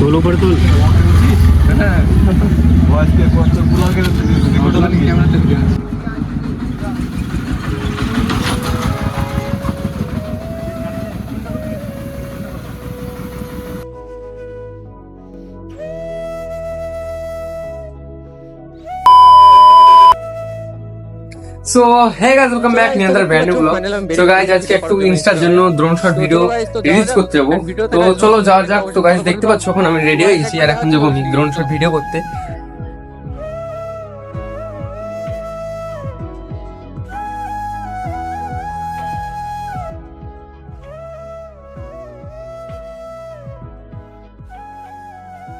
बोलो पड़तुल तो। वाज के कॉस्ट पूरा के रिकॉर्ड लगी कैमरा चल गया so hey guys welcome back নিয়ান্দার brand blog so guys আজকে একটু ইনস্টার জন্য ড্রোন শট ভিডিও রিলিজ করতে যাব। তো চলো যাওয়া যাক তো গাইস দেখতে পাচ্ছ এখন আমি রেডি হয়ে গেছি আর এখন যাব ড্রোন শট ভিডিও করতে।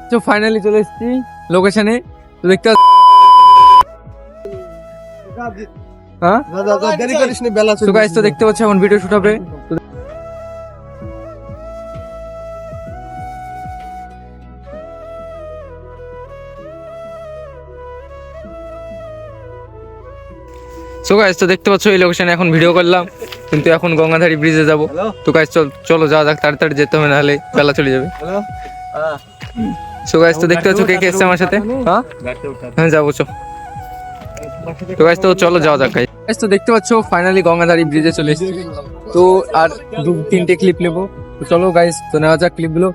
তো ফাইনালি চলে এসেছি লোকেশনে তো দেখতে হ্যাঁ? দেরি করিস নি বেলা তো গাইস তো দেখতে পাচ্ছ এখন ভিডিও শুট হবে। সো গাইস তো দেখতে পাচ্ছ এই লোকেশনে এখন ভিডিও করলাম। কিন্তু এখন গঙ্গাধারী ব্রিজে যাব। তো গাইস চল চলো যাওয়া যাক তাড়াতাড়ি যেতে হবে নাহলে বেলা চলে যাবে। সো গাইস তো দেখতে পাচ্ছ কে কে এসছে আমার সাথে? হ্যাঁ? হ্যাঁ যাব চো তো গাইস তো চলো যাওয়া যাক গাইস তো দেখতে পাচ্ছো ফাইনালি গঙ্গাধারী ব্রিজে চলে এসেছি। তো আর দু তিনটে ক্লিপ নেব। তো চলো গাইস তো নেওয়া যাক ক্লিপগুলো